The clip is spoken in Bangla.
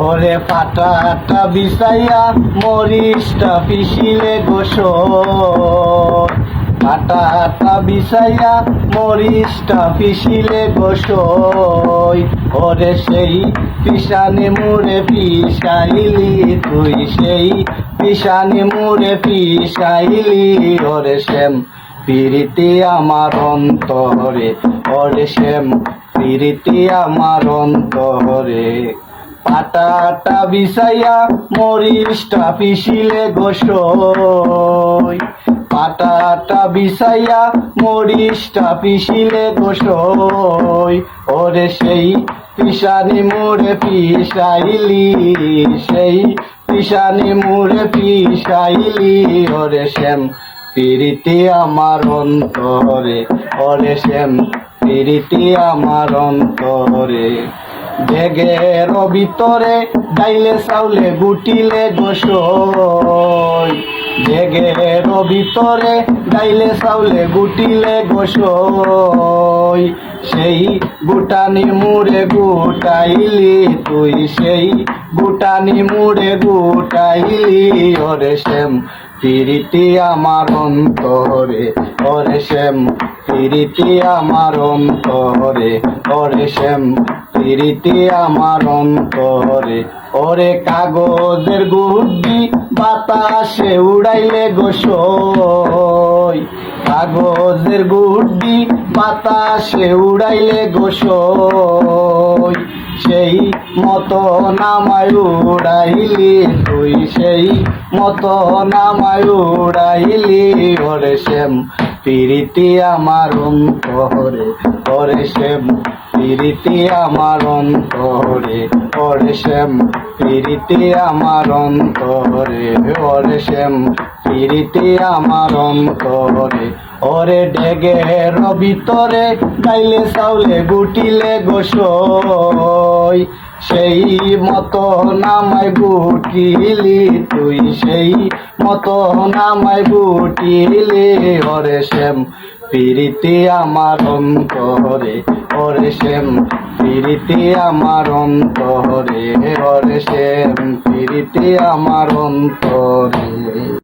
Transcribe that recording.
ওরে পাটাটা বিছাইয়া মরিচটা পিসিলে গোস পাটাটা বিছাইয়া মরিচটা পিসিলে গোস ওরে সেই পিসানে মুড়ে পিসাইলি তুই সেই পিসানে মুড়ে পিসাইলি ওরে শ্যাম পিরিতি আমার অন্তরে, ওরে শ্যাম পিরিতি আমার অন্তরে। পাটাটা বিছাইয়া মরিচটা পিসিলে গোসই। পাটাটা বিছাইয়া মরিচটা পিসিলে গোসই। ওরে সেই পিসানি মুড়ে পিসাইলি সেই পিসানি মুড়ে পিসাইলি ওরে শ্যাম পিরিতি আমার অন্তরে, ওরে শ্যাম পিরিতি আমার অন্তরে। ডেগের ভিতরে ডাইলে চাউলে গুটিলে গোসই। ডেগের ভিতরে ডাইলে চাউলে গুটিলে গোসই। সেই গুটানি মুড়ে গুটাইলি তুই, সেই গুটানি মুড়ে গুটাইলি। ওরে শ্যাম পিরিতি আমার অন্তরে, ওরে শ্যাম পিরিতি আমার অন্তরে, ওরে শ্যাম। পিরিতি আমার অন্তরে। ওরে কাগজের গুড্ডি, বাতাসে উড়াইলে গোসই কাগজের গুড্ডি, বাতাসে উড়াইলে গোসই সেই। মতো নামায় উড়াইলি তুই, সেই মতো নামায় উড়াইলি ওরে শ্যাম। পিরিতি আমার অন্তরে ওরে শ্যাম পিরিতি আমার অন্তরে ওরে শ্যাম পিরিতি আমার অন্তরে ওরে শ্যাম পিরিতি আমার অন্তরে, ওরে ডেগের ভিতরে গাইলে চাউলে গুটিলে গোসই। সেই মতো নামাই বুটিলি তুই, সেই মতো নামাই বুটিলি ওরে শ্যাম, পিরিতি আমার অন্তরে, ওরে শ্যাম, পিরিতি আমার অন্তরে, ওরে শ্যাম, পিরিতি আমার অন্তরে।